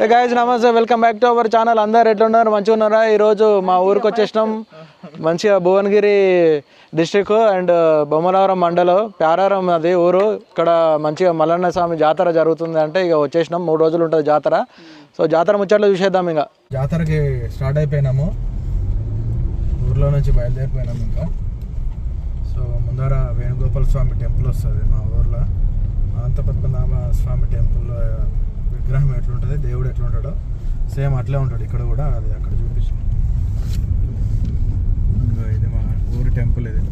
Guys నమస్తే. Welcome back to our channel అందరు ఎట్లున్నారు? మంచిగా ఉన్నారా? ఈరోజు మా ఊరికి వచ్చేసినాం. మంచిగా. భువనగిరి డిస్టిక్ అండ్ బొమ్మలవరం మండలం. ప్యారారం అది ఊరు. ఇక్కడ మంచిగా మల్లన్న స్వామి జాతర జరుగుతుంది అంటే ఇక వచ్చేసినాం. మూడు రోజులు ఉంటుంది జాతర. సో జాతర ముచ్చట్లు చూసేద్దాం ఇక. జాతరకి స్టార్ట్ అయిపోయినాము. ఊర్లో నుంచి బయలుదేరిపోయినాము ఇంకా. సో ముందర వేణుగోపాల స్వామి టెంపుల్ వస్తుంది మా ఊర్లో. అనంత పద్మనాభ స్వామి టెంపుల్ విగ్రహం ఎట్లుంటుంది దేవుడు ఎట్లుంటాడో సేమ్ అట్లే ఉంటాడు. ఇక్కడ కూడా అది అక్కడ ఇదిగో ఇది మా ఊరి టెంపుల్ ఇది.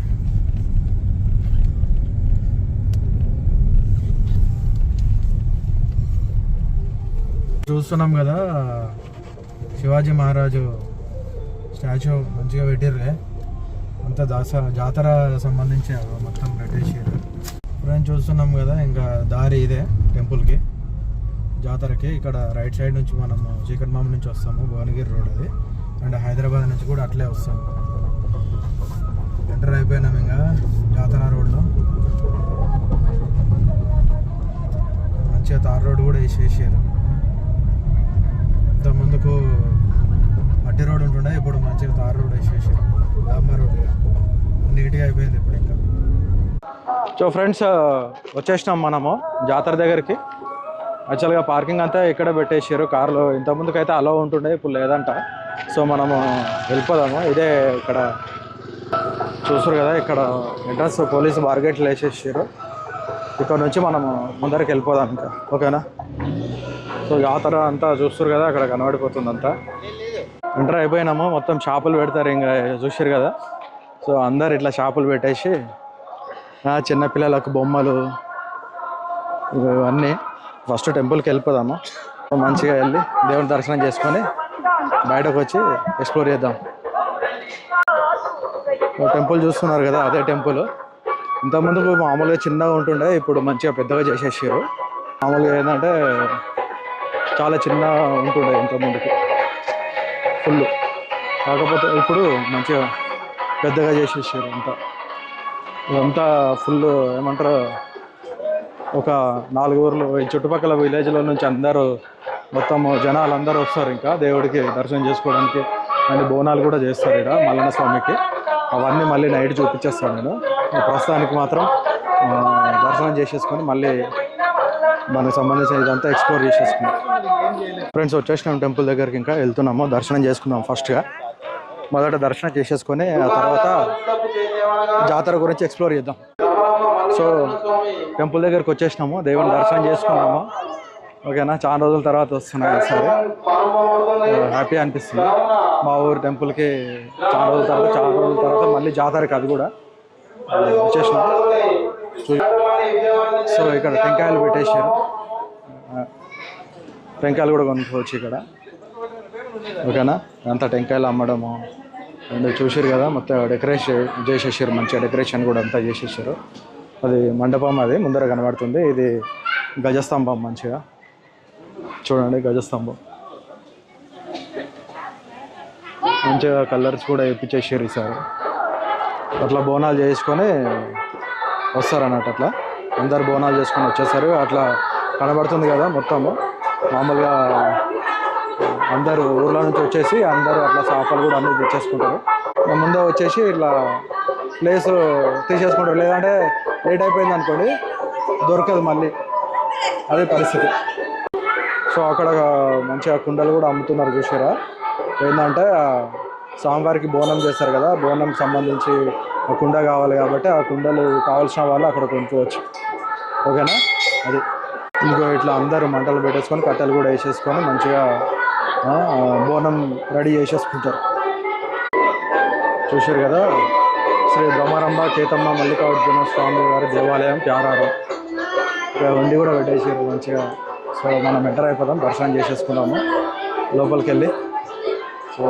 చూస్తున్నాం కదా శివాజీ మహారాజు స్టాచ్యూ మంచిగా పెట్టిర్రే. అంతా దాస జాతర సంబంధించి మొత్తం పెట్టేసారు ఫ్రెండ్స్ చూస్తున్నాం కదా ఇంకా దారి ఇదే టెంపుల్కి. జాతరకి ఇక్కడ రైట్ సైడ్ నుంచి మనము చీకటి మామ నుంచి వస్తాము భువనగిరి రోడ్ అది. అండ్ హైదరాబాద్ నుంచి కూడా అట్లే వస్తాము. ఎంటర్ అయిపోయినాం ఇంకా జాతర రోడ్లో. మంచిగా తార్ రోడ్ కూడా వేసేసారు ఇంత ముందుకు మట్టి రోడ్ ఉంటుండే ఇప్పుడు మంచిగా తార్ రోడ్ వేసేసారు అమ్మ రోడ్ నీట్గా అయిపోయింది ఇప్పుడు ఇంకా. సో ఫ్రెండ్స్ వచ్చేసినాం మనము జాతర దగ్గరికి. యాక్చువల్గా పార్కింగ్ అంతా ఇక్కడ పెట్టేసారు కార్లో ఇంతకుముందుకు అయితే అలో ఉంటుండే ఇప్పుడు లేదంట. సో మనము వెళ్ళిపోదాము. ఇదే ఇక్కడ చూసారు కదా ఇక్కడ ఎంట్రన్స్ పోలీసు బార్గెట్లు వేసేసారు. ఇక్కడ నుంచి మనము ముందరికి వెళ్ళిపోదాం ఇంకా. ఓకేనా? సో జాతర అంతా చూస్తారు కదా అక్కడ కనబడిపోతుంది అంతా ఎంటర్ అయిపోయినాము. మొత్తం షాపులు పెడతారు ఇంకా చూసారు కదా. సో అందరు ఇట్లా షాపులు పెట్టేసి చిన్నపిల్లలకు బొమ్మలు ఇవన్నీ. ఫస్ట్ టెంపుల్కి వెళ్ళిపోదాము. మంచిగా వెళ్ళి దేవుని దర్శనం చేసుకొని బయటకు వచ్చి ఎక్స్ప్లోర్ చేద్దాం. టెంపుల్ చూస్తున్నారు కదా అదే టెంపుల్. ఇంతకుముందుకు మామూలుగా చిన్నగా ఉంటుండే ఇప్పుడు మంచిగా పెద్దగా చేసేసారు. మామూలుగా ఏంటంటే చాలా చిన్న ఉంటుండే ఇంతకుముందుకు. ఫుల్ కాకపోతే ఇప్పుడు మంచిగా పెద్దగా చేసేసారు అంతా. ఇదంతా ఫుల్ ఏమంటారు ఒక నాలుగు ఊర్లు ఈ చుట్టుపక్కల విలేజ్ల నుంచి అందరూ మొత్తం జనాలు అందరూ వస్తారు ఇంకా దేవుడికి దర్శనం చేసుకోవడానికి. అండ్ బోనాలు కూడా చేస్తారు ఇక్కడ మల్లన్న స్వామికి. అవన్నీ మళ్ళీ నైట్ చూపించేస్తాను నేను. ప్రస్తుతానికి మాత్రం దర్శనం చేసేసుకొని మళ్ళీ మనకు సంబంధించిన ఇదంతా ఎక్స్ప్లోర్ చేసేసుకున్నాం. ఫ్రెండ్స్ వచ్చేసినాం టెంపుల్ దగ్గరికి ఇంకా వెళ్తున్నాము దర్శనం చేసుకున్నాం ఫస్ట్గా మొదట దర్శనం చేసేసుకొని ఆ తర్వాత జాతర గురించి ఎక్స్ప్లోర్ చేద్దాం. సో టెంపుల్ దగ్గరకు వచ్చేసినాము. దేవుని దర్శనం చేసుకున్నాము. ఓకేనా? చాలా రోజుల తర్వాత వస్తున్నాయి సరే. హ్యాపీ అనిపిస్తుంది. మా ఊరు టెంపుల్కి చాలా రోజుల తర్వాత చాలా రోజుల తర్వాత మళ్ళీ జాతరకి అది కూడా వచ్చేసినాం సో ఇక్కడ టెంకాయలు పెట్టేసారు టెంకాయలు కూడా కొనుక్కోవచ్చు ఇక్కడ. ఓకేనా? అంతా టెంకాయలు అమ్మడము. అండ్ చూసారు కదా మొత్తం డెకరేషన్ చేసేసారు మంచిగా డెకరేషన్ కూడా అంతా చేసేసారు అది మండపం అది ముందర కనబడుతుంది. ఇది గజస్తంభం మంచిగా. చూడండి గజస్తంభం. మంచిగా కలర్స్ కూడా ఇప్పించేసారు ఈసారి. అట్లా బోనాలు చేసుకొని వస్తారు అన్నట్టు అట్లా. అందరు బోనాలు చేసుకొని వచ్చేసారు. అట్లా కనబడుతుంది కదా మొత్తము మామూలుగా అందరూ ఊర్లో నుంచి వచ్చేసి అందరూ అట్లా చేపలు కూడా అన్ని తెచ్చేసుకుంటారు. ఇక ముందే వచ్చేసి ఇట్లా ప్లేస్ తీసేసుకుంటారు. లేదంటే లేట్ అయిపోయింది అనుకోండి దొరకదు మళ్ళీ. అదే పరిస్థితి. సో అక్కడ మంచిగా కుండలు కూడా అమ్ముతున్నారు చూసారా ఏంటంటే స్వామివారికి బోనం చేస్తారు కదా బోనం సంబంధించి కుండ కావాలి కాబట్టి ఆ కుండలు కావాల్సిన వాళ్ళు అక్కడ కొనుక్కోవచ్చు. ఓకేనా? అది. ఇంకో ఇట్లా అందరూ మంటలు పెట్టేసుకొని కట్టెలు కూడా వేసేసుకొని మంచిగా బోనం రెడీ చేసేసుకుంటారు. చూసారు కదా? శ్రీ బ్రహ్మారంభ కేతమ్మ మల్లికార్జున స్వామి వారి దేవాలయం ప్యారారం. ఇక్కడ వండి కూడా పెట్టేసారు మంచిగా. సో మనం ఎంటర్ అయిపోదాం దర్శనం చేసేసుకున్నాము లోపలికి వెళ్ళి సో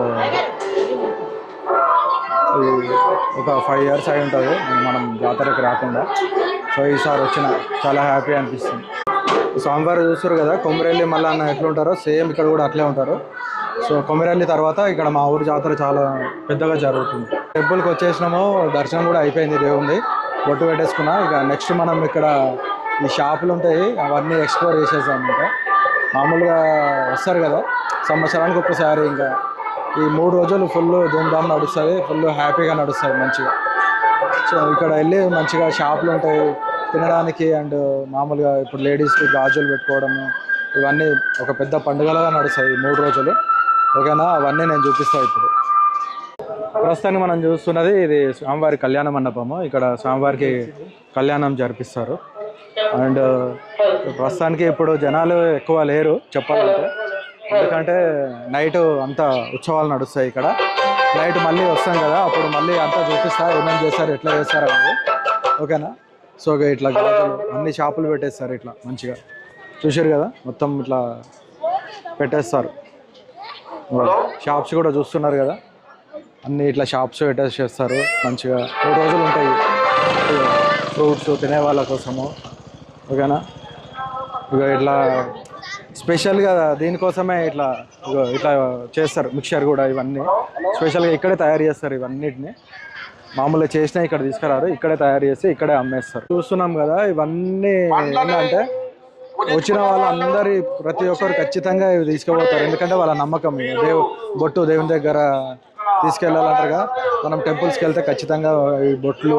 ఒక ఫైవ్ ఇయర్స్ అయి ఉంటుంది మనం జాతరకి రాకుండా. సో ఈసారి వచ్చిన చాలా హ్యాపీ అనిపిస్తుంది. స్వామివారు చూస్తారు కదా కొమరెల్లి మళ్ళీ అన్న ఎట్లుంటారో సేమ్ ఇక్కడ కూడా అట్లే ఉంటారు. సో కొమరెల్లి తర్వాత ఇక్కడ మా ఊరు జాతర చాలా పెద్దగా జరుగుతుంది. టెంపుల్కి వచ్చేసినాము. దర్శనం కూడా అయిపోయింది. దేవుంది బొట్టు పెట్టేసుకున్నా. ఇక నెక్స్ట్ మనం ఇక్కడ ఈ షాపులు ఉంటాయి. అవన్నీ ఎక్స్ప్లోర్ చేసేసాం ఇంకా. మామూలుగా వస్తారు కదా. సంవత్సరానికి ఒక్కసారి ఇంకా. ఈ మూడు రోజులు ఫుల్ ధూమ్ధామ్ నడుస్తుంది. ఫుల్ హ్యాపీగా నడుస్తుంది మంచిగా. సో ఇక్కడ వెళ్ళి మంచిగా షాపులు ఉంటాయి. తినడానికి అండ్ మామూలుగా ఇప్పుడు లేడీస్కి గాజులు పెట్టుకోవడము ఇవన్నీ ఒక పెద్ద పండుగలాగా నడుస్తాయి మూడు రోజులు. ఓకేనా? అవన్నీ నేను చూపిస్తాను ఇప్పుడు. ప్రస్తుతానికి మనం చూస్తున్నది ఇది స్వామివారి కళ్యాణ మండపము. ఇక్కడ స్వామివారికి కళ్యాణం జరిపిస్తారు. అండ్ ప్రస్తుతానికి ఇప్పుడు జనాలు ఎక్కువ లేరు చెప్పాలంటే. ఎందుకంటే నైట్ అంతా ఉత్సవాలు నడుస్తాయి ఇక్కడ. నైట్ మళ్ళీ వస్తాం కదా అప్పుడు మళ్ళీ అంతా చూపిస్తా ఏమేమి చేస్తారు ఎట్లా చేస్తారు అనేది. ఓకేనా? సో ఇట్లా గాజులు అన్ని షాపులు పెట్టేస్తారు ఇట్లా మంచిగా. చూసారు కదా? మొత్తం ఇట్లా పెట్టేస్తారు. షాప్స్ కూడా చూస్తున్నారు కదా? అన్ని ఇట్లా షాప్స్ పెట్టేసేస్తారు మంచిగా మూడు రోజులు ఉంటాయి. ఫ్రూట్స్ తినే వాళ్ళ కోసము. ఓకేనా? ఇక ఇట్లా స్పెషల్గా దీనికోసమే ఇట్లా ఇట్లా చేస్తారు. మిక్చర్ కూడా ఇవన్నీ. స్పెషల్గా ఇక్కడే తయారు చేస్తారు ఇవన్నిటిని. మామూలుగా చేసినా ఇక్కడ తీసుకురారు. ఇక్కడే తయారు చేసి ఇక్కడే అమ్మేస్తారు. చూస్తున్నాం కదా ఇవన్నీ ఏంటంటే వచ్చిన వాళ్ళందరి ప్రతి ఒక్కరు ఖచ్చితంగా ఇవి తీసుకుపోతారు. ఎందుకంటే వాళ్ళ నమ్మకం. దేవు బొట్టు దేవుని దగ్గర తీసుకెళ్ళాలంటారు కదా మనం టెంపుల్స్కి వెళ్తే ఖచ్చితంగా ఈ బొట్లు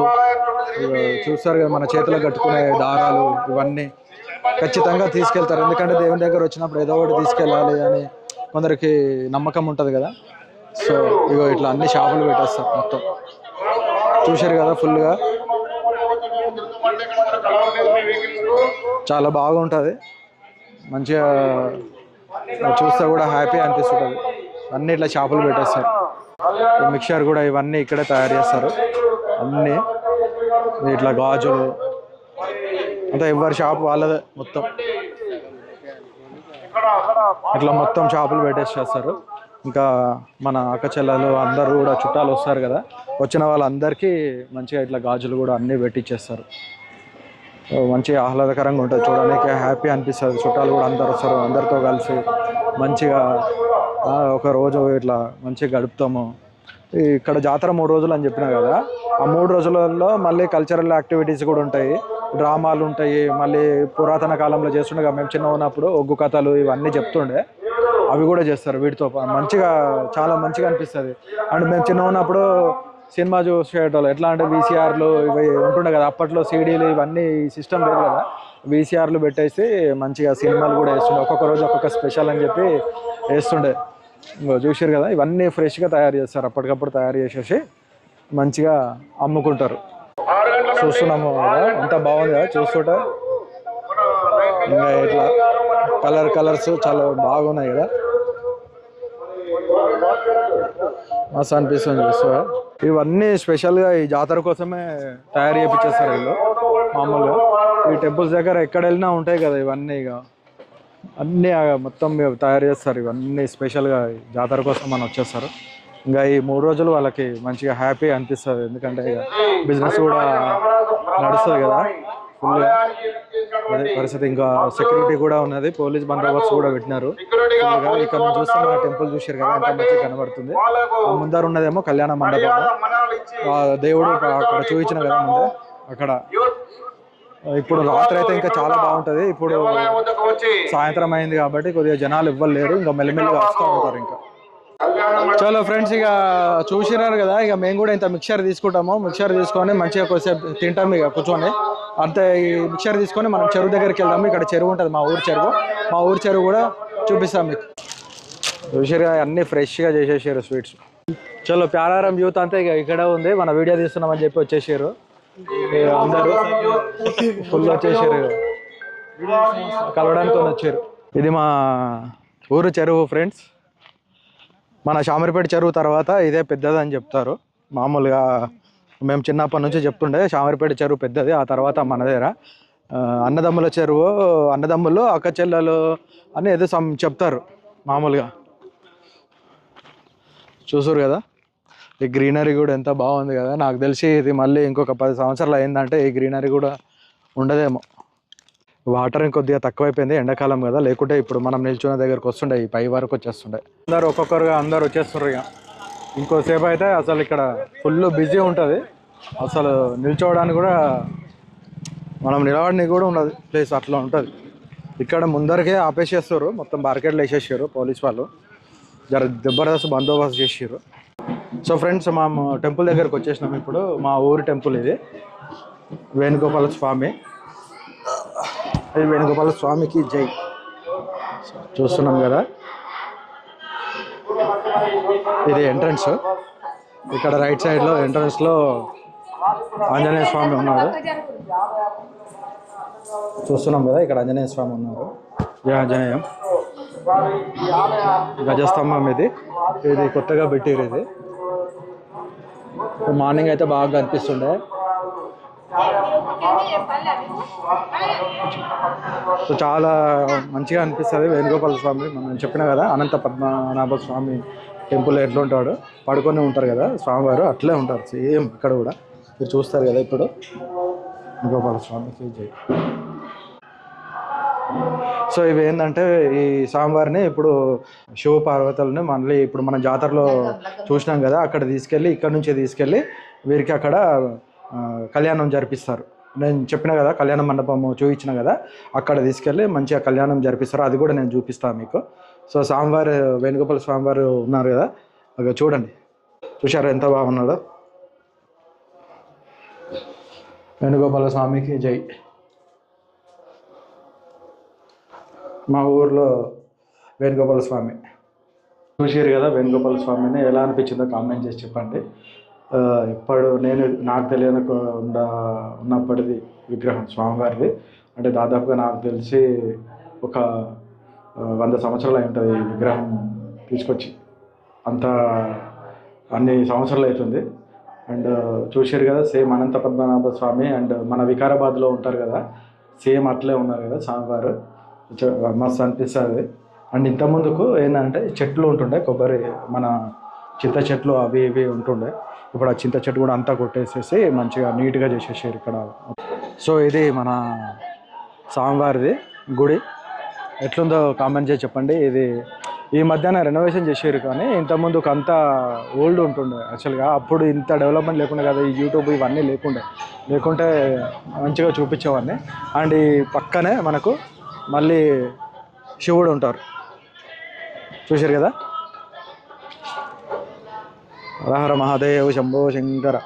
చూస్తారు కదా మన చేతిలో కట్టుకునే దారాలు ఇవన్నీ ఖచ్చితంగా తీసుకెళ్తారు. ఎందుకంటే దేవుని దగ్గర వచ్చినప్పుడు ఏదో ఒకటి తీసుకెళ్ళాలి అని కొందరికి నమ్మకం ఉంటుంది కదా. సో ఇగో ఇట్లా అన్ని షాపులు పెట్టేస్తారు మొత్తం. చూశారు కదా ఫుల్గా చాలా బాగుంటుంది. మంచిగా చూస్తే కూడా హ్యాపీ అనిపిస్తుంటుంది. అన్ని ఇట్లా షాపులు పెట్టేస్తారు. మిక్చర్ కూడా ఇవన్నీ ఇక్కడే తయారు చేస్తారు. అన్నీ ఇట్లా గాజులు. అంటే ఎవరి షాప్ వాళ్ళదే మొత్తం. ఇట్లా మొత్తం షాపులు పెట్టేసేస్తారు ఇంకా మన అక్క చెల్లెలు అందరూ కూడా చుట్టాలు వస్తారు కదా. వచ్చిన వాళ్ళందరికీ మంచిగా ఇట్లా గాజులు కూడా అన్నీ పెట్టించేస్తారు మంచిగా ఆహ్లాదకరంగా ఉంటుంది. చూడడానికి హ్యాపీ అనిపిస్తుంది. చుట్టాలు కూడా అందరు వస్తారు. అందరితో కలిసి మంచిగా ఒక రోజు ఇట్లా మంచిగా గడుపుతాము. ఇక్కడ జాతర మూడు రోజులు అని చెప్పినా కదా ఆ మూడు రోజులలో మళ్ళీ కల్చరల్ యాక్టివిటీస్ కూడా ఉంటాయి. డ్రామాలు ఉంటాయి. మళ్ళీ పురాతన కాలంలో చేస్తుండే మేము చిన్న ఉన్నప్పుడు ఒగ్గు కథలు ఇవన్నీ చెప్తుండే. అవి కూడా చేస్తారు వీటితో పా- మంచిగా చాలా మంచిగా అనిపిస్తుంది. అండ్ మేము చిన్న ఉన్నప్పుడు సినిమా చూసేటోళ్ళు ఎట్లా అంటే వీసీఆర్లు ఇవి ఉంటుండే కదా అప్పట్లో సీడీలు ఇవన్నీ సిస్టమ్ లేదు కదా. వీసీఆర్లు పెట్టేసి మంచిగా సినిమాలు కూడా వేస్తుండే. ఒక్కొక్క రోజు ఒక్కొక్క స్పెషల్ అని చెప్పి వేస్తుండే. చూసారు కదా ఇవన్నీ ఫ్రెష్గా తయారు చేస్తారు అప్పటికప్పుడు తయారు చేసేసి మంచిగా అమ్ముకుంటారు. చూస్తున్నాము కదా ఎంత బాగుంది కదా చూస్తుంటే. ఇంకా ఇట్లా కలర్ కలర్స్ చాలా బాగున్నాయి కదా. మస్తు అనిపిస్తుంది చూస్తా. ఇవన్నీ స్పెషల్గా ఈ జాతర కోసమే తయారు చేపించేస్తారు వీళ్ళు మామూలుగా. ఈ టెంపుల్స్ దగ్గర ఎక్కడ వెళ్ళినా ఉంటాయి కదా ఇవన్నీ ఇక అన్నీ మొత్తం మేము తయారు చేస్తారు. ఇవన్నీ స్పెషల్గా జాతర కోసం మనం వచ్చేస్తారు. ఇంకా ఈ మూడు రోజులు వాళ్ళకి మంచిగా హ్యాపీ అనిపిస్తుంది. ఎందుకంటే బిజినెస్ కూడా నడుస్తుంది కదా. ఫుల్గా అదే పరిస్థితి. ఇంకా సెక్యూరిటీ కూడా ఉన్నది. పోలీస్ బందోబస్తు కూడా పెట్టినారు. ఇక్కడ నుంచి చూస్తే మన టెంపుల్ చూసారు కదా. ఎంత మంచిగా కనబడుతుంది. ముందర ఉన్నదేమో కళ్యాణ మండపం ఆ దేవుడు అక్కడ చూపించిన కదా ముందే. అక్కడ ఇప్పుడు రాత్రి అయితే ఇంకా చాలా బాగుంటది. ఇప్పుడు సాయంత్రం అయింది కాబట్టి కొద్దిగా జనాలు ఇవ్వలేరు. ఇంకా మెల్లమెల్లగా వస్తూ ఉంటారు ఇంకా. చలో ఫ్రెండ్స్ ఇక చూసినారు కదా ఇక మేము కూడా ఇంత మిక్చర్ తీసుకుంటాము. మిక్చర్ తీసుకొని మంచిగా కొద్దిసేపు తింటాము ఇక కూర్చొని. అంతే ఈ మిక్చర్ తీసుకొని మనం చెరువు దగ్గరికి వెళ్దాము. ఇక్కడ చెరువు ఉంటుంది మా ఊరు చెరువు. మా ఊరు చెరువు కూడా చూపిస్తాం మీకు. చూసారుగా అన్ని ఫ్రెష్గా చేసేసారు స్వీట్స్. చలో ప్యారారం యూత్ అంతా ఇక ఇక్కడ ఉంది. మన వీడియో తీస్తున్నామని చెప్పి వచ్చేసారు అందరూ ఫుల్ వచ్చేసారు. కలవడానికి వచ్చారు. ఇది మా ఊరు చెరువు ఫ్రెండ్స్. మన శామరిపేట చెరువు తర్వాత ఇదే పెద్దది అని చెప్తారు. మామూలుగా మేము చిన్నప్పటి నుంచి చెప్తుండే శామరిపేట చెరువు పెద్దది ఆ తర్వాత మన దగ్గర అన్నదమ్ముల చెరువు అన్నదమ్ములు అక్క చెల్లెలు అని ఏదో సమ్ చెప్తారు మామూలుగా. చూసారు కదా? ఈ గ్రీనరీ కూడా ఎంత బాగుంది కదా. నాకు తెలిసి ఇది మళ్ళీ ఇంకొక పది సంవత్సరాలు అయిందంటే ఈ గ్రీనరీ కూడా ఉండదేమో. వాటర్ ఇంకొద్దిగా తక్కువైపోయింది ఎండాకాలం కదా. లేకుంటే ఇప్పుడు మనం నిల్చున్న దగ్గరకు వస్తుండే ఈ పై వరకు వచ్చేస్తుండే. అందరు ఒక్కొక్కరుగా అందరు వచ్చేస్తున్నారు ఇక. ఇంకోసేపు అయితే అసలు ఇక్కడ ఫుల్ బిజీ ఉంటుంది. అసలు నిల్చోవడానికి కూడా మనం నిలబడడానికి కూడా ఉండదు ప్లేస్ అట్లా ఉంటుంది. ఇక్కడ ముందరికే ఆపేసేస్తారు మొత్తం బార్కెట్లు వేసేసారు పోలీస్ వాళ్ళు. జర జబర్దస్త్ బందోబస్తు చేసారు. సో ఫ్రెండ్స్ మా టెంపుల్ దగ్గరకు వచ్చేసినాం ఇప్పుడు. మా ఊరి టెంపుల్ ఇది. వేణుగోపాల స్వామి. ఇది వేణుగోపాల స్వామికి జై. చూస్తున్నాం కదా. ఇది ఎంట్రన్స్. ఇక్కడ రైట్ సైడ్లో ఎంట్రన్స్లో ఆంజనేయ స్వామి ఉన్నాడు చూస్తున్నాం కదా ఇక్కడ ఆంజనేయ స్వామి ఉన్నారు. జయ ఆంజనేయం. గజస్తంభం ఇది. ఇది కొత్తగా పెట్టారు ఇది. మార్నింగ్ అయితే బాగా కనిపిస్తుండే. సో చాలా మంచిగా అనిపిస్తుంది వేణుగోపాల స్వామి. మనం చెప్పిన కదా అనంత పద్మనాభ స్వామి టెంపుల్ ఎట్లా ఉంటాడు పడుకొని ఉంటారు కదా స్వామివారు అట్లే ఉంటారు సేమ్ ఇక్కడ కూడా. మీరు చూస్తారు కదా ఇప్పుడు. వేణుగోపాల స్వామికి జై. సో ఇవి ఏంటంటే ఈ స్వామివారిని ఇప్పుడు శివ పార్వతులని మళ్ళీ ఇప్పుడు మన జాతరలో చూసినాం కదా అక్కడ తీసుకెళ్ళి ఇక్కడ నుంచి తీసుకెళ్ళి వీరికి అక్కడ కళ్యాణం జరిపిస్తారు. నేను చెప్పిన కదా కళ్యాణ మండపం చూపించిన కదా అక్కడ తీసుకెళ్ళి మంచిగా కళ్యాణం జరిపిస్తారు. అది కూడా నేను చూపిస్తాను మీకు. సో స్వామివారు వేణుగోపాల స్వామివారు ఉన్నారు కదా అక్కడ చూడండి. చూశారు ఎంత బాగున్నాడో? వేణుగోపాల స్వామికి జై. మా ఊర్లో వేణుగోపాల స్వామి. చూసారు కదా వేణుగోపాల స్వామిని ఎలా అనిపించిందో కామెంట్ చేసి చెప్పండి. ఇప్పుడు నేను నాకు తెలియని ఉన్నప్పటిది విగ్రహం స్వామివారిది. అంటే దాదాపుగా నాకు తెలిసి ఒక వంద సంవత్సరాలు అయి ఉంటుంది ఈ విగ్రహం తీసుకొచ్చి. అంత అన్ని సంవత్సరాలు అవుతుంది. అండ్ చూసారు కదా సేమ్ అనంత పద్మనాభ స్వామి అండ్ మన వికారాబాద్లో ఉంటారు కదా సేమ్ అట్లే ఉన్నారు కదా స్వామివారు. మస్తు అనిపిస్తుంది అండ్ ఇంత ముందుకు ఏంటంటే చెట్లు ఉంటుండే కొబ్బరి మన చింత చెట్లు అవి ఇవి ఉంటుండే. ఇప్పుడు ఆ చింత చెట్టు కూడా అంతా కొట్టేసేసి మంచిగా నీట్గా చేసేసారు ఇక్కడ. సో ఇది మన స్వామివారిది గుడి. ఎట్లుందో కామెంట్ చేసి చెప్పండి. ఇది ఈ మధ్యాహ్నం రెనోవేషన్ చేసారు కానీ ఇంత ముందుకు అంతా ఓల్డ్ ఉంటుండే. యాక్చువల్గా అప్పుడు ఇంత డెవలప్మెంట్ లేకుండా కదా ఈ యూట్యూబ్ ఇవన్నీ లేకుండే. లేకుంటే మంచిగా చూపించేవాడిని. అండ్ ఈ పక్కనే మనకు మళ్ళీ శివుడు ఉంటారు. చూశారు కదా? హరహర మహాదేవ్ శంభో శంకర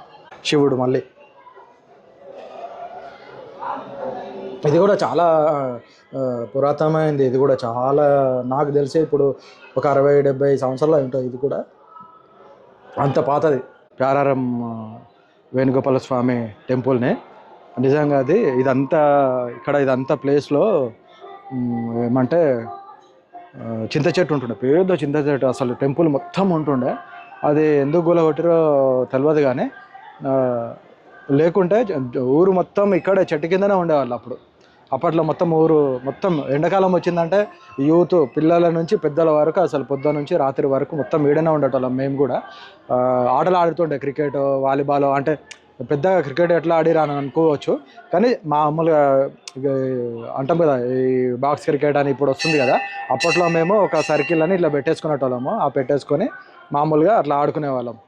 శివుడు మళ్ళీ. ఇది కూడా చాలా పురాతనమైంది. ఇది కూడా చాలా నాకు తెలిసి ఇప్పుడు ఒక అరవై డెబ్బై సంవత్సరాలు ఉంటుంది ఇది కూడా. అంత పాతది. ప్యారారం వేణుగోపాల స్వామి టెంపుల్ని. నిజంగా అది ఇదంతా ఇక్కడ ఇదంతా ప్లేస్లో ఏమంటే చింత చెట్టు ఉంటుండే పెద్ద చింత చెట్టు అసలు టెంపుల్ మొత్తం ఉంటుండే. అది ఎందుకు కూలగొట్టిరో తెలియదు కానీ లేకుంటే ఊరు మొత్తం ఇక్కడే చెట్టు కిందనే ఉండేవాళ్ళు అప్పుడు. అప్పట్లో మొత్తం ఊరు మొత్తం ఎండాకాలం వచ్చిందంటే యూత్ పిల్లల నుంచి పెద్దల వరకు అసలు పొద్దున నుంచి రాత్రి వరకు మొత్తం ఈడనే ఉండేటోళ్ళం మేము కూడా. ఆటలు ఆడుతుండే క్రికెట్ వాలీబాల్ అంటే పెద్దగా క్రికెట్ ఎట్లా ఆడిరా అని అనుకోవచ్చు. కానీ మామూలుగా అంటాం కదా ఈ బాక్స్ క్రికెట్ అని ఇప్పుడు వస్తుంది కదా అప్పట్లో మేము ఒక సర్కిల్ అని ఇట్లా పెట్టేసుకునేటోళ్ళము. ఆ పెట్టేసుకొని మామూలుగా అట్లా ఆడుకునే వాళ్ళం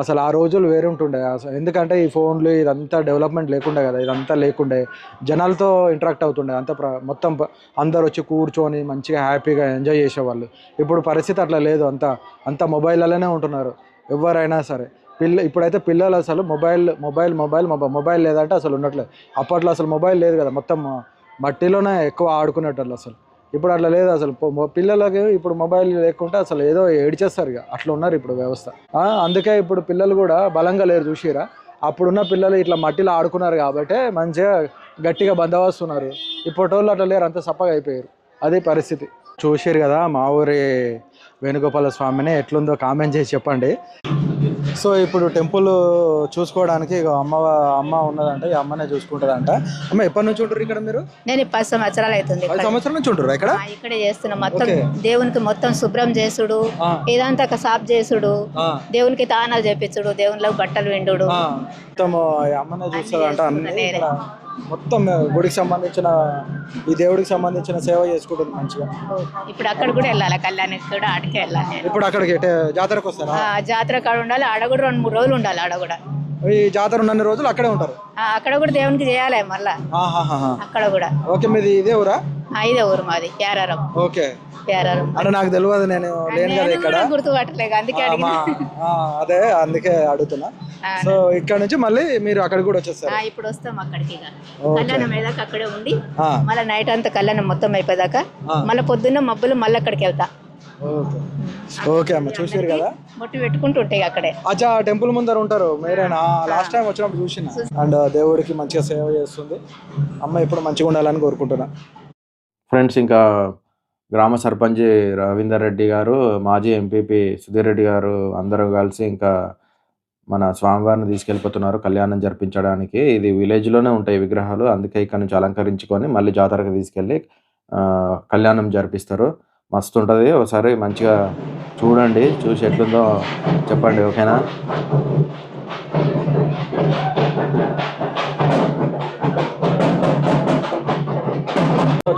అసలు ఆ రోజులు వేరే ఉంటుండే. అసలు ఎందుకంటే ఈ ఫోన్లు ఇదంతా డెవలప్మెంట్ లేకుండే కదా ఇదంతా లేకుండే. జనాలతో ఇంటరాక్ట్ అవుతుండే. అంత మొత్తం అందరు వచ్చి కూర్చొని మంచిగా హ్యాపీగా ఎంజాయ్ చేసేవాళ్ళు. ఇప్పుడు పరిస్థితి అట్లా లేదు. అంతా అంత మొబైల్లోనే ఉంటున్నారు. ఎవరైనా సరే. పిల్ల ఇప్పుడైతే పిల్లలు అసలు mobile mobile mobile mobile mobile లేదంటే అసలు ఉండట్లేదు. అప్పట్లో అసలు మొబైల్ లేదు కదా మొత్తం మట్టిలోనే ఎక్కువ ఆడుకునేటోళ్ళు అసలు. ఇప్పుడు అట్లా లేదు అసలు. పిల్లలకి ఇప్పుడు మొబైల్ లేకుంటే అసలు ఏదో ఏడిచేస్తారు ఇక. అట్లా ఉన్నారు ఇప్పుడు వ్యవస్థ. అందుకే ఇప్పుడు పిల్లలు కూడా బలంగా లేరు చూసిరా అప్పుడున్న పిల్లలు ఇట్లా మట్టిలో ఆడుకున్నారు కాబట్టి మంచిగా గట్టిగా బందోబస్తున్నారు. ఇప్పటి వాళ్ళు అట్లా లేరు అంత సప్పగా అయిపోయారు. అది పరిస్థితి. చూసిరు కదా మా ఊరి వేణుగోపాల స్వామిని ఎట్లుందో కామెంట్ చేసి చెప్పండి. సో ఇప్పుడు టెంపుల్ చూసుకోవడానికి ఇక అమ్మ అమ్మ ఉన్నదంట ఈ అమ్మనే చూసుకుంటుందంట అమ్మ ఎప్పటి నుంచి ఉంటారు ఇక్కడ మీరు నేను ఈ పది సంవత్సరాలు అవుతుంది పది ఇక్కడ. సంవత్సరాల నుంచి ఉంటారు ఇక్కడ ఆ, ఇక్కడే చేస్తున్నాం మొత్తం ఓకే. దేవునికి మొత్తం శుభ్రం చేసుడు ఆ, ఇదంతా ఒక సాఫ్ చేసుడు ఆ, దేవునికి తానాలు చేపించుడు దేవుళ్ళకి బట్టలు విండుడు ఆ. మొత్తం ఈ అమ్మనే చూస్తుందంట అన్ని. ఇక్కడ మొత్తం గుడికి సంబంధించిన ఈ దేవుడికి సంబంధించిన సేవ చేసుకుంటుంది మంచిగా. ఇప్పుడు అక్కడ కూడా వెళ్ళాలి? కళ్యాణికి కూడా ఆడికే వెళ్ళాలి ఇప్పుడు అక్కడికి జాతరకు వస్తారా? ఆ, జాతర కాడ ఉండాలి. ఆడ కూడా రెండు మూడు రోజులు ఉండాలి ఆడ కూడా. ఈ జాతర ఉన్న రోజులు అక్కడే ఉంటారు? అక్కడ కూడా దేవునికి చేయాలి మళ్ళా. అక్కడ కూడా. ఓకే మీది ఇదే ఊరా? ఐదో ఊరు మాది ప్యారారం. ఓకే. ప్యారారం. అంటే నాకు తెలియదు నేను లేను కదా ఇక్కడ. కూడా గుర్తుపట్టలేక అందుకే అడిగిన ఆ, అదే అందుకే అడుగుతున్నా. సో ఇక్కడ నుంచి మళ్ళీ మీరు అక్కడికి కూడా వచ్చేస్తారు. ఆ, ఇప్పుడు వస్తాం అక్కడికి ఇక. ఓకే. కళ్యాణం అయ్యేదాకా అక్కడే ఉండి ఆ, మళ్ళీ నైట్ అంతా కళ్యాణం మొత్తం అయిపోయాక ఆ. మళ్ళీ పొద్దున్న మబ్బులు మళ్ళీ అక్కడికి వెళ్తా. ఓకే. ఓకే అమ్మ చూసారు కదా? బొట్టు పెట్టుకుంటూ ఉంటాయి అక్కడే. అచ్చా టెంపుల్ ముందర ఉంటారు మీరేనా? లాస్ట్ టైం వచ్చినప్పుడు చూసిన. అండ్ దేవుడికి మంచిగా సేవ చేస్తుంది. అమ్మ ఇప్పుడు మంచిగా ఉండాలని కోరుకుంటున్నా. ఫ్రెండ్స్ ఇంకా గ్రామ సర్పంచ్ రవీందర్ రెడ్డి గారు మాజీ ఎంపీపీ సుధీర్ రెడ్డి గారు అందరూ కలిసి ఇంకా మన స్వామివారిని తీసుకెళ్ళిపోతున్నారు కళ్యాణం జరిపించడానికి. ఇది విలేజ్లోనే ఉంటాయి విగ్రహాలు అందుకే ఇక్కడ నుంచి అలంకరించుకొని మళ్ళీ జాతరకు తీసుకెళ్ళి కళ్యాణం జరిపిస్తారు. మస్తు ఉంటుంది. ఒకసారి మంచిగా చూడండి చూసి ఎట్లుందో చెప్పండి ఓకేనా?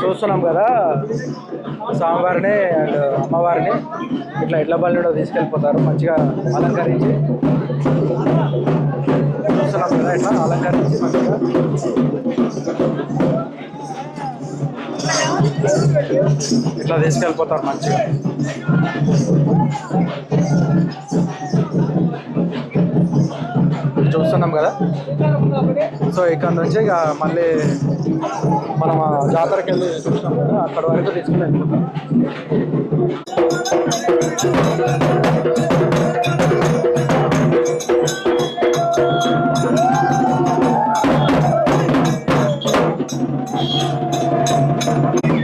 చూస్తున్నాం కదా స్వామివారిని అండ్ అమ్మవారిని. ఇట్లా ఇట్ల బల్లిలో తీసుకెళ్ళిపోతారు మంచిగా అలంకరించి. చూస్తున్నాం కదా ఇట్లా అలంకరించి మంచిగా. ఇట్లా తీసుకెళ్ళిపోతారు మంచిగా. చూస్తున్నాం కదా. సో ఇక్కడ నుంచి ఇక మళ్ళీ మనం జాతరకి వెళ్ళి చూసినాం కదా. అక్కడ వరకు తీసుకుని వెళ్ళిపోతాం. టెంపుల్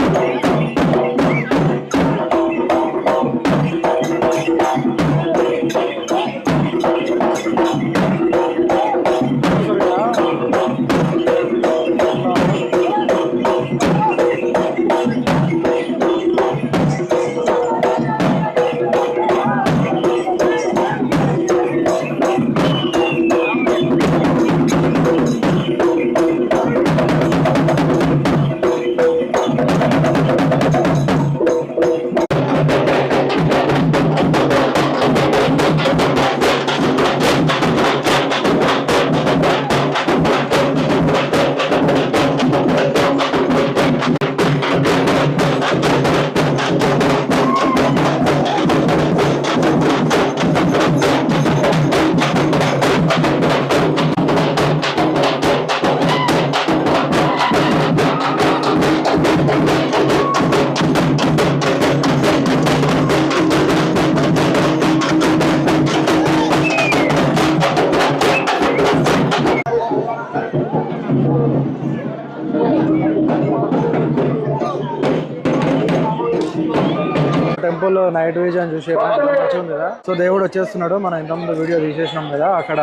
నైట్ విజన్ చూసి మంచిగా ఉంది కదా? సో దేవుడు వచ్చేస్తున్నాడు. మనం ఇంతకుముందు వీడియో తీసేసినాం కదా అక్కడ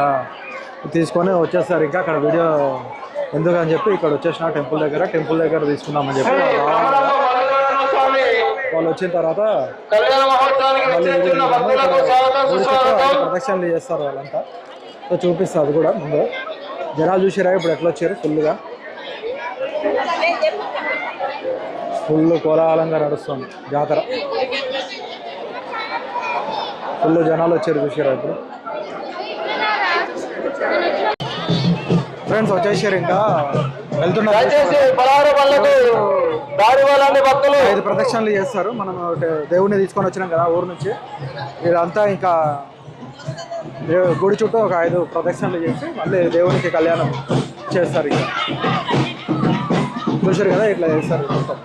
తీసుకొని వచ్చేస్తారు ఇంకా. అక్కడ వీడియో ఎందుకని చెప్పి ఇక్కడ వచ్చేసిన టెంపుల్ దగ్గర టెంపుల్ దగ్గర తీసుకుందామని చెప్పి వాళ్ళు వచ్చిన తర్వాత ప్రదక్షిణలు చేస్తారు వాళ్ళంతా. సో చూపిస్తా అది కూడా ముందు. జనాలు చూసిరా? ఇప్పుడు ఎట్లా వచ్చారు? ఫుల్గా? ఫుల్ కోలాహలంగా నడుస్తుంది జాతర. ఫుల్ జనాలు వచ్చారు చూసారా ఇప్పుడు? ఫ్రెండ్స్ వచ్చేసారు ఇంకా. వెళ్తున్నారు. ఐదు ప్రదక్షిణలు చేస్తారు. మనం దేవుడిని తీసుకొని వచ్చినాం కదా ఊరు నుంచి. ఇదంతా ఇంకా గుడి చుట్టూ ఒక ఐదు ప్రదక్షిణలు చేసి మళ్ళీ దేవునికి కళ్యాణం చేస్తారు ఇక. చూసారు కదా ఇట్లా చేస్తారు మొత్తం.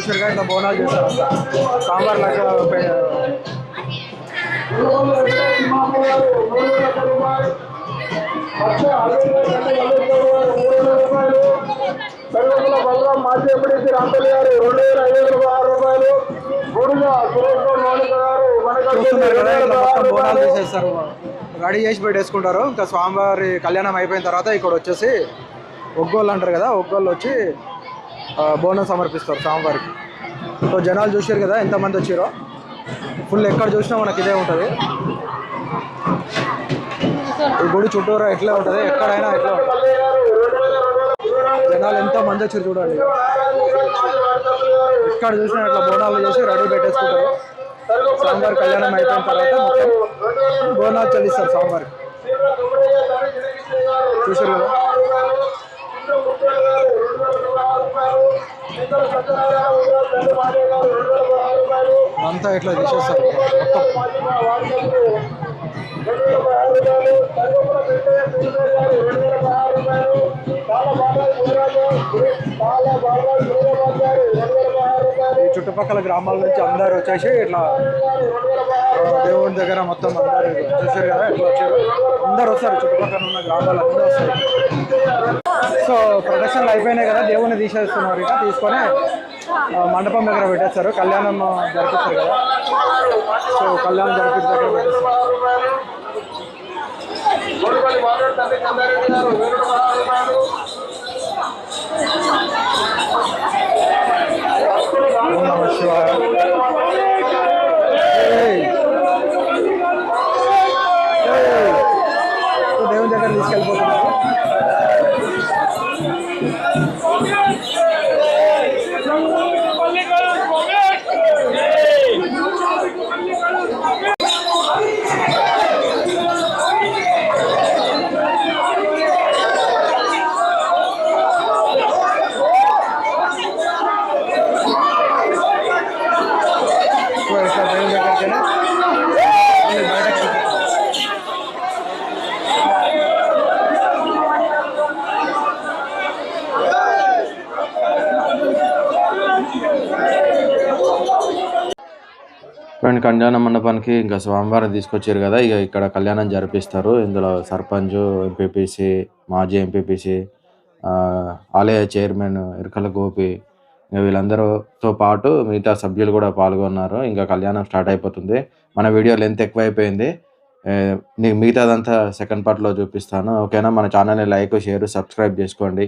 చూసారుగా ఇట్లా బోనాలు చేస్తారు సాంబార్ చేసేస్తారు రెడీ చేసి పెట్టేసుకుంటారు. ఇంకా స్వామివారి కళ్యాణం అయిపోయిన తర్వాత ఇక్కడ వచ్చేసి ఒగ్గోళ్ళు అంటారు కదా ఒగ్గోళ్ళు వచ్చి బోనం సమర్పిస్తారు స్వామివారికి. సో జనాలు చూసారు కదా ఎంతమంది వచ్చారో? ఫుల్ ఎక్కడ చూసినా మనకి ఇదే ఉంటుంది. ఈ గుడి చుట్టూరా ఎట్లా ఉంటుంది ఎక్కడైనా ఎట్లా ఉంటుంది? జనాలు ఎంతమంది వచ్చారు చూడండి. ఎక్కడ చూసినా ఇట్లా బోనాలు చేసి రెడీ పెట్టేసుకుంటారు. స్వామివారి కళ్యాణం అయిపోయిన తర్వాత మొత్తం బోనాలు చెల్లిస్తారు స్వామివారికి. చూసారు కదా? అంతా ఇట్లా చేసేస్తారు. ఈ చుట్టుపక్కల గ్రామాల నుంచి అందరు వచ్చేసి ఇట్లా దేవుడి దగ్గర మొత్తం అందరు చూసారు కదా ఇట్లా వచ్చారు? అందరు వస్తారు చుట్టుపక్కల ఉన్న గ్రామాలు అందరూ వస్తారు. సో ప్రదర్శనలు అయిపోయినాయి కదా దేవుణ్ణి తీసేస్తున్నారు ఇక తీసుకొని మండపం దగ్గర పెట్టేస్తారు కళ్యాణం జరిపిస్తారు కదా. సో కళ్యాణం జరిపించి దగ్గర పెట్టేస్తారు ఓం శివాయ. దేవుని ఫ్రెండ్ కళ్యాణ మండపానికి ఇంకా స్వామివారిని తీసుకొచ్చారు కదా. ఇక ఇక్కడ కళ్యాణం జరిపిస్తారు. ఇందులో సర్పంచ్ ఎంపీపీసీ మాజీ ఎంపీపీసీ ఆలయ చైర్మన్ ఇరకల గోపి ఇంకా వీళ్ళందరితో పాటు మిగతా సభ్యులు కూడా పాల్గొన్నారు. ఇంకా కళ్యాణం స్టార్ట్ అయిపోతుంది. మన వీడియో లెంత్ ఎక్కువైపోయింది. అయిపోయింది మిగతాదంతా సెకండ్ పార్ట్లో చూపిస్తాను. ఓకేనా? మన ఛానల్ని లైక్ షేర్ సబ్స్క్రైబ్ చేసుకోండి.